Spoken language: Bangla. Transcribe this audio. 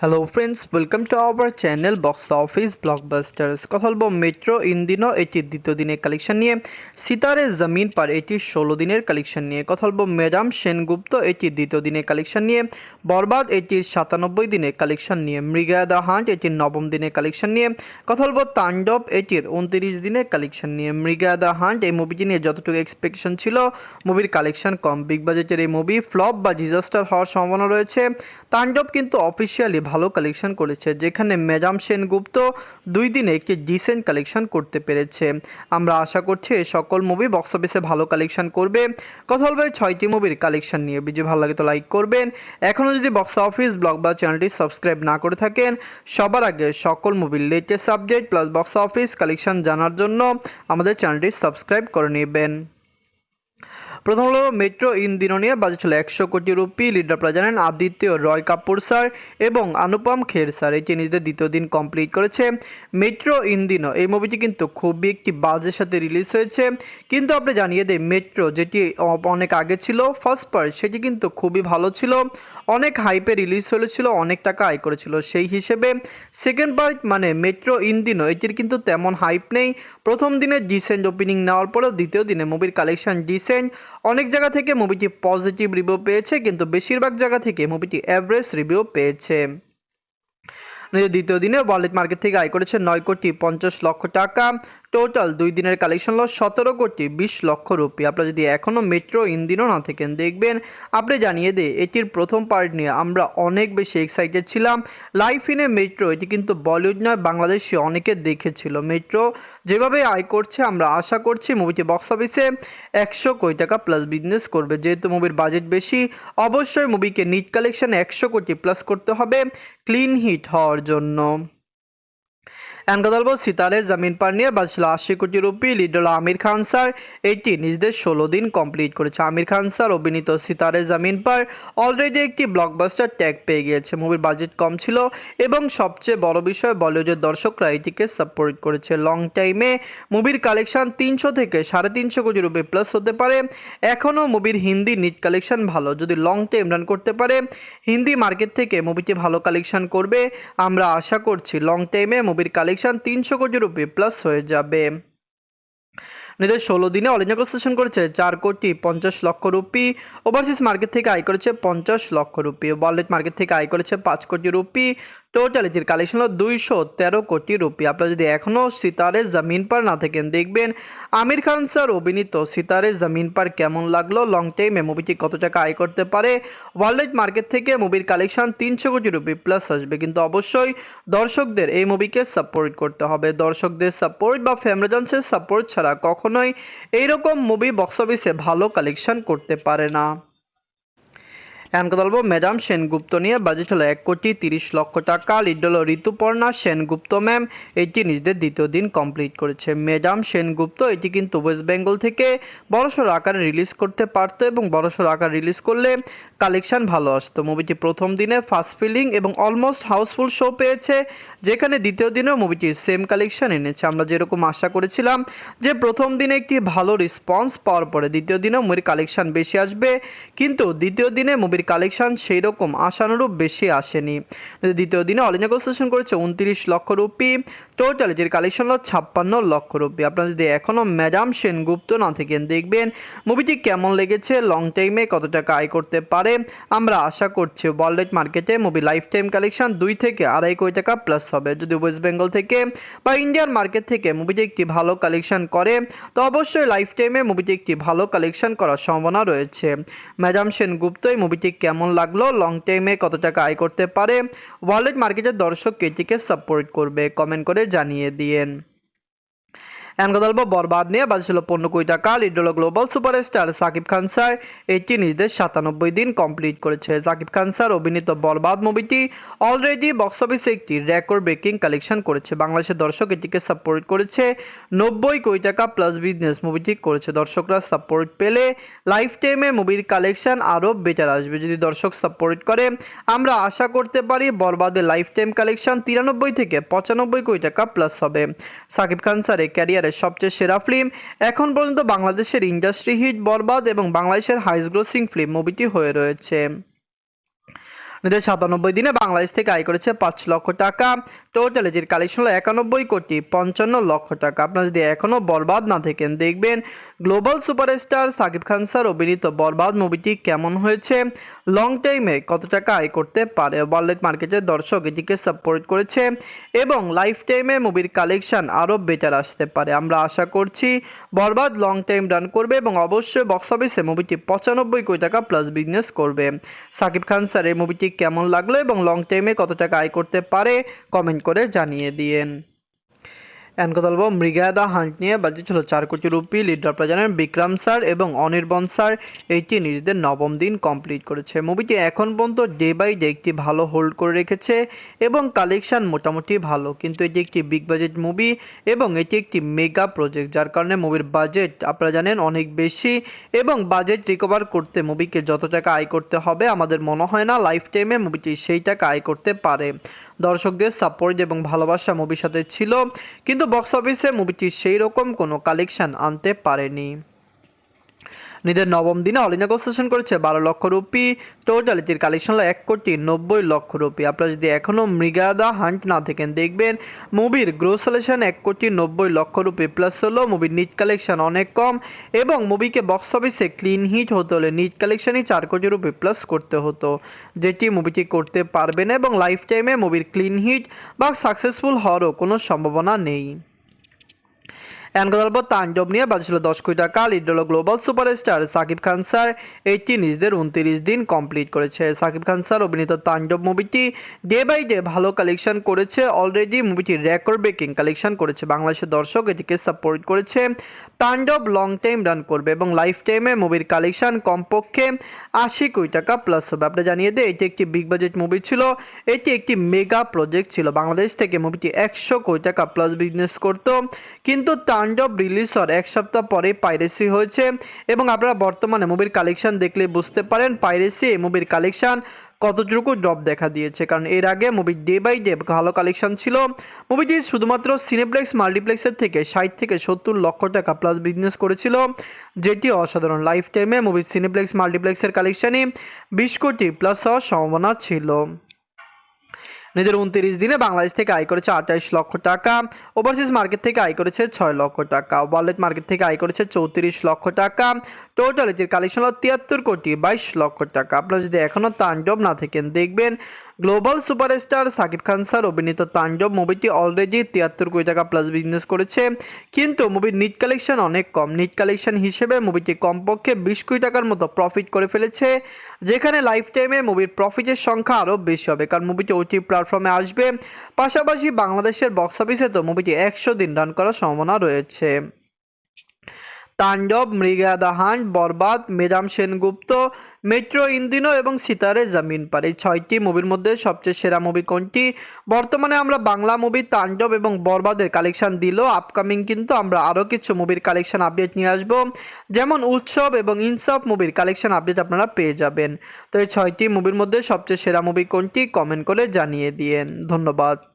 Hello friends welcome to our channel box office blockbusters কথা বলব মেট্রো ইন দিনও এটির দ্বিতীয় দিনের কালেকশন নিয়ে। সিতারে জমিন পার এটির ষোলো দিনের কালেকশন নিয়ে। কথা বলব ম্যাডাম সেনগুপ্ত এটির দ্বিতীয় দিনের কালেকশন নিয়ে। বরবাদ এটির সাতানব্বই দিনের কালেকশন নিয়ে। মৃগা দ্য হান্ট এটির নবম দিনের কালেকশন নিয়ে। কথা বলব তাণ্ডব, এটির উনত্রিশ দিনের কালেকশন নিয়ে। মৃগা দ্য হান্ট এই মুভিটি নিয়ে যতটুকু এক্সপেকটেশন ছিল মুভির কালেকশন কম। বিগ বাজেটের এই মুভি ফ্লপ বা ডিজাস্টার হওয়ার সম্ভাবনা রয়েছে। তাণ্ডব কিন্তু অফিসিয়ালি ভালো কালেকশন করেছে, যেখানে ম্যাডাম সেনগুপ্ত দুই দিনে একটি ডিসেন্ট কালেকশন করতে পেরেছে। আমরা আশা করছি সকল মুভি বক্স অফিসে ভালো কালেকশন করবে। কথা বলবে ছয়টি মুভির কালেকশন নিয়ে। ভিডিও ভালো লাগে তো লাইক করবেন। এখনও যদি বক্স অফিস ব্লগ বা চ্যানেলটি সাবস্ক্রাইব না করে থাকেন, সবার আগে সকল মুভির latest update plus box office collection জানার জন্য আমাদের চ্যানেলটি সাবস্ক্রাইব করে নেবেন। প্রথম হলো মেট্রো ইন দিনোনিয়া বাজেট ছিল একশো কোটি রুপি লিডার জানেন আদিত্য রয় কাপুর স্যার এবং অনুপম খের স্যার। এটি নিজেদের দ্বিতীয় দিন কমপ্লিট করেছে মেট্রো ইন দিনো এই মুভিটি কিন্তু খুবই একটি বাজের সাথে রিলিজ হয়েছে। কিন্তু আপনি জানিয়ে দেয় মেট্রো যেটি অনেক আগে ছিল ফার্স্ট পার্ট সেটি কিন্তু খুবই ভালো ছিল। অনেক হাইপে রিলিজ হয়েছিল অনেক টাকা আয় করেছিল সেই হিসেবে। সেকেন্ড পার্ট মানে মেট্রো ইন দিনো এটির কিন্তু তেমন হাইপ নেই। প্রথম দিনে ডিসেন্ট ওপেনিং নেওয়ার পরেও দ্বিতীয় দিনে মুভির কালেকশন ডিসেন্ট অনেক জায়গা থেকে মুভিটি পজিটিভ রিভিউ পেয়েছে, কিন্তু বেশিরভাগ জায়গা থেকে মুভিটি অ্যাভারেজ রিভিউ পেয়েছে। নিজের দ্বিতীয় দিনে ওয়ালেট মার্কেট থেকে আয় করেছে নয় কোটি পঞ্চাশ লক্ষ টাকা। টোটাল দুই দিনের কালেকশন হলো সতেরো কোটি বিশ লক্ষ রুপি। আপনারা যদি এখনও মেট্রো ইন্দিনও না থাকেন, দেখবেন আপনি জানিয়ে দে এটির প্রথম পার্ট নিয়ে আমরা অনেক বেশি এক্সাইটেড ছিলাম। লাইফ ইনে মেট্রো এটি কিন্তু বলিউড নয়, বাংলাদেশি অনেকে দেখেছিল মেট্রো যেভাবে আয় করছে, আমরা আশা করছি মুভিটি বক্স অফিসে একশো কোটি টাকা প্লাস বিজনেস করবে। যেহেতু মুভির বাজেট বেশি, অবশ্যই মুভিকে নিট কালেকশন একশো কোটি প্লাস করতে হবে ক্লিন হিট হওয়ার জন্য। বলব সিতারে জামিন পার নিয়ে বাজছিল আশি কোটি রুপি লিড হলো আমির খান স্যার এটি নিজেদের ষোলো দিন কমপ্লিট করেছে। আমির খান স্যার অভিনীত সিতারে জামিন পার অলরেডি একটি ব্লকবাস্টার ট্যাগ পেয়ে গিয়েছে। মুভির বাজেট কম ছিল এবং সবচেয়ে বড় বিষয়, বলিউডের দর্শকরা এটিকে সাপোর্ট করেছে লং টাইমে মুভির কালেকশন তিনশো থেকে সাড়ে তিনশো কোটি রুপি প্লাস হতে পারে। এখনও মুভির হিন্দি নিট কালেকশন ভালো, যদি লং টাইম রান করতে পারে, হিন্দি মার্কেট থেকে মুভিটি ভালো কালেকশন করবে। আমরা আশা করছি লং টাইমে মুভির কালেকশন তিনশো কোটি রুপি প্লাস হয়ে যাবে। নিজের ষোলো দিনে অল ইন্ডিয়া সেশন করেছে চার কোটি পঞ্চাশ লক্ষ রুপি। ওভারসিজ মার্কেট থেকে আয় করেছে পঞ্চাশ লক্ষ রুপি। ওয়ার্ল্ড মার্কেট থেকে আয় করেছে পাঁচ কোটি রুপি। টোটাল এটির কালেকশন হলো দুইশো তেরো কোটি রুপি। আপনারা যদি এখনও সিতারে জামিন পার না থাকেন, দেখবেন আমির খান স্যার অভিনীত সিতারে জামিন পার কেমন লাগল? লং টাইমে মুভিটি কত টাকা আয় করতে পারে? ওয়ার্ল্ড মার্কেট থেকে মুভির কালেকশন তিনশো কোটি রুপি প্লাস আসবে। কিন্তু অবশ্যই দর্শকদের এই মুভিকে সাপোর্ট করতে হবে। দর্শকদের সাপোর্ট বা ফ্যামরাজন্সের সাপোর্ট ছাড়া কখনোই এইরকম মুভি বক্স অফিসে ভালো কালেকশন করতে পারে না। এখন কথা বলব ম্যাডাম সেনগুপ্ত নিয়ে বাজেট হলো এক কোটি তিরিশ লক্ষ টাকা। লিড হলো ঋতুপর্ণা সেনগুপ্ত ম্যাম, এটি নিজেদের দ্বিতীয় দিন কমপ্লিট করেছে। ম্যাডাম সেনগুপ্ত, এটি কিন্তু ওয়েস্ট বেঙ্গল থেকে বড়সড় আকারে রিলিজ করতে পারতো এবং বড়সড় আকার রিলিজ করলে কালেকশন ভালো আসতো। মুভিটি প্রথম দিনে ফার্স্ট ফিলিং এবং অলমোস্ট হাউসফুল শো পেয়েছে, যেখানে দ্বিতীয় দিনেও মুভিটির সেম কালেকশন এনেছে। আমরা যেরকম আশা করেছিলাম যে প্রথম দিনে একটি ভালো রেসপন্স পাওয়ার পরে দ্বিতীয় দিনেও মুভির কালেকশন বেশি আসবে, কিন্তু দ্বিতীয় দিনে মুভির কালেকশন সেই রকম আশানুরূপ বেশি আসেনি। দ্বিতীয় দিনে অল ইন্ডিয়া সেশন করেছে উনত্রিশ লক্ষ রুপি। টোটাল যের কালেকশন হলো ছাপ্পান্ন লক্ষ রুপি। আপনারা যদি এখনও ম্যাডাম সেনগুপ্ত না থাকেন, দেখবেন মুভিটি কেমন লেগেছে লং টাইমে কত টাকা আয় করতে পারে। আমরা আশা করছি ওয়ার্ল্ড মার্কেটে মুভি লাইফ টাইম কালেকশন দুই থেকে আড়াই কোটি টাকা প্লাস হবে। যদি ওয়েস্ট বেঙ্গল থেকে বা ইন্ডিয়ান মার্কেট থেকে মুভিটি একটি ভালো কালেকশন করে, তো অবশ্যই লাইফ টাইমে মুভিটি একটি ভালো কালেকশন করার সম্ভাবনা রয়েছে। ম্যাডাম সেনগুপ্ত এই মুভিটি কেমন লাগল? লং টাইমে কত টাকা আয় করতে পারে? ওয়ালেট মার্কেটের দর্শক এটিকে সাপোর্ট করবে? কমেন্ট করে জানিয়ে দিয়েন। বলব বরবাদ নিয়ে বাজছিল পনেরো কোটি টাকা lead global superstar Shakib Khan sir. এটি নিজেদের সাতানব্বই দিন কমপ্লিট করেছে সাকিব খান স্যার। অভিনীত বরবাদ মুভিটি অলরেডি বক্স অফিসে একটি রেকর্ড ব্রেকিং কালেকশন করেছে। বাংলাদেশের দর্শক এটিকে সাপোর্ট করেছে নব্বই কোটি টাকা প্লাস বিজনেস মুভিটি করেছে। দর্শকরা সাপোর্ট পেলে লাইফ টাইমে মুভির কালেকশন আরও বেটার আসবে। যদি দর্শক সাপোর্ট করে, আমরা আশা করতে পারি বরবাদের লাইফ টাইম কালেকশন তিরানব্বই থেকে পঁচানব্বই কোটি টাকা প্লাস হবে। সাকিব খান স্যারের ক্যারিয়ারের সবচেয়ে সেরা ফিল্ম। এখন পর্যন্ত বাংলাদেশের ইন্ডাস্ট্রি হিট বরবাদ এবং বাংলাদেশের হাইস গ্রোসিং ফিল্ম মুভিটি হয়ে রয়েছে। এদের সাতানব্বই দিনে বাংলাদেশ থেকে আয় করেছে পাঁচ লক্ষ টাকা। টোটাল এটির কালেকশন হলো একানব্বই কোটি পঞ্চান্ন লক্ষ টাকা। আপনারা যদি এখনও বরবাদ না থাকেন, দেখবেন global superstar Shakib Khan sir অভিনীত বরবাদ মুভিটি কেমন হয়েছে? লং টাইমে কত টাকা আয় করতে পারে? ওয়ার্ল্ড মার্কেটের দর্শক এটিকে সাপোর্ট করেছে এবং লাইফ টাইমে মুভির কালেকশন আরও বেটার আসতে পারে। আমরা আশা করছি বরবাদ লং টাইম রান করবে এবং অবশ্যই বক্স অফিসে মুভিটি পঁচানব্বই কোটি টাকা প্লাস বিজনেস করবে। সাকিব খান স্যার এই মুভিটি কেমন লাগল এবং লং টাইমে কত টাকা আয় করতে পারে? কমেন্ট করে জানিয়ে দিয়েন। এন কথা বলব মৃগা দা হান্ট নিয়ে বাজেট ছিল চার কোটি রুপি। লিডার প্রজানের বিক্রম স্যার এবং অনির্বন স্যার, এইটি নিজেদের নবম দিন কমপ্লিট করেছে। মুভিটি এখন পর্যন্ত ডে বাই ডে একটি ভালো হোল্ড করে রেখেছে এবং কালেকশন মোটামুটি ভালো, কিন্তু এটি একটি বিগ বাজেট মুভি এবং এটি একটি মেগা প্রজেক্ট, যার কারণে মুভির বাজেট আপনারা জানেন অনেক বেশি এবং বাজেট রিকভার করতে মুভিকে যত টাকা আয় করতে হবে আমাদের মনে হয় না লাইফ টাইমে মুভিটি সেই টাকা আয় করতে পারে। দর্শকদের সাপোর্ট এবং ভালোবাসা মুভির সাথে ছিল, কিন্তু বক্স অফিসে মুভিটি সেই রকম কোনো কালেকশন আনতে পারেনি। নিজের নবম দিনে অল ইন্ডিয়া করেছে বারো লক্ষ রুপি। টোটাল এটির কালেকশন হলো এক কোটি নব্বই লক্ষ রুপি। আপনারা যদি এখনও মৃগাদা হান্ট না থাকেন, দেখবেন মুভির গ্রোসালেশন এক কোটি নব্বই লক্ষ রুপি। প্লাস হলো মুভির নিট কালেকশন অনেক কম এবং মুভিকে বক্স অফিসে ক্লিন হিট হতে হলে নিট কালেকশনই চার কোটি রুপি প্লাস করতে হতো, যেটি মুভিটি করতে পারবে না এবং লাইফ টাইমে মুভির ক্লিন হিট বা সাকসেসফুল হওয়ারও কোনো সম্ভাবনা নেই। এন গল্প তাণ্ডব নিয়ে বাজছিল দশ কোটি টাকা। লিড হলো global superstar Shakib Khan sir. এইটি নিজেদের উনত্রিশ দিন কমপ্লিট করেছে। সাকিব খান স্যার অভিনীত তাণ্ডব মুভিটি ডে বাই ডে ভালো কালেকশন করেছে। অলরেডি মুভিটি রেকর্ড ব্রেকিং কালেকশন করেছে বাংলাদেশের দর্শক। এটিকে সাপোর্ট করেছে। তাণ্ডব লং টাইম রান করবে এবং লাইফ টাইমে মুভির কালেকশন কমপক্ষে আশি কোটি টাকা প্লাস হবে। আপনি জানিয়ে দেয় এটি একটি বিগ বাজেট মুভি ছিল। এটি একটি মেগা প্রজেক্ট ছিল। বাংলাদেশ থেকে মুভিটি একশো কোটি টাকা প্লাস বিজনেস করতো। কিন্তু তাণ্ডব রিলিজ হওয়ার এক সপ্তাহ পরে পাইরেসি হয়েছে এবং আপনারা বর্তমানে মুভির কালেকশন দেখলে বুঝতে পারেন পাইরেসি এই মুভির কালেকশন কতটুকু ড্রপ দেখা দিয়েছে। কারণ এর আগে মুভির ডে বাই ডে ভালো কালেকশন ছিল। মুভিটি শুধুমাত্র সিনেপ্লেক্স মাল্টিপ্লেক্সের থেকে ষাট থেকে সত্তর লক্ষ টাকা প্লাস বিজনেস করেছিল, যেটি অসাধারণ লাইফ টাইমে মুভির সিনেপ্লেক্স মাল্টিপ্লেক্সের কালেকশনই বিশ কোটি প্লাস হওয়ার সম্ভাবনা ছিল। নিজের উনত্রিশ দিনে বাংলাদেশ থেকে আয় করেছে আঠাইশ লক্ষ টাকা। ওভারসিজ মার্কেট থেকে আয় করেছে ছয় লক্ষ টাকা। ওয়ালেট মার্কেট থেকে আয় করেছে চৌত্রিশ লক্ষ টাকা। টোটাল এটির কালেকশন হলো তিয়াত্তর কোটি বাইশ লক্ষ টাকা। আপনারা যদি এখনও তাণ্ডব না থাকেন, দেখবেন global superstar Shakib Khan sir অভিনীত তাণ্ডব মুভিটি অলরেডি তিয়াত্তর কোটি টাকা প্লাস বিজনেস করেছে। কিন্তু মুভির নিট কালেকশন অনেক কম। নিট কালেকশন হিসেবে মুভিটি কমপক্ষে বিশ কোটি টাকার মতো প্রফিট করে ফেলেছে, যেখানে লাইফ টাইমে মুভির প্রফিটের সংখ্যা আরও বেশি হবে। কারণ মুভিটি ওটি প্ল্যাটফর্মে আসবে। পাশাপাশি বাংলাদেশের বক্স অফিসে তো মুভিটি একশো দিন রান করার সম্ভাবনা রয়েছে। তাণ্ডব মৃগা দাহান বরবাদ মেজাম সেনগুপ্ত, মেট্রো ইন্দিনো এবং সিতারে জামিন পার। এই ছয়টি মুভির মধ্যে সবচেয়ে সেরা মুভি কোনটি? বর্তমানে আমরা বাংলা মুভি, তাণ্ডব এবং বরবাদের কালেকশন দিল। আপকামিং কিন্তু আমরা আরও কিছু মুভির কালেকশন আপডেট নিয়ে আসব। যেমন উৎসব এবং ইনসাফ মুভির কালেকশন আপডেট আপনারা পেয়ে যাবেন। তো এই ছয়টি মুভির মধ্যে সবচেয়ে সেরা মুভি কোনটি? কমেন্ট করে জানিয়ে দিয়েন। ধন্যবাদ।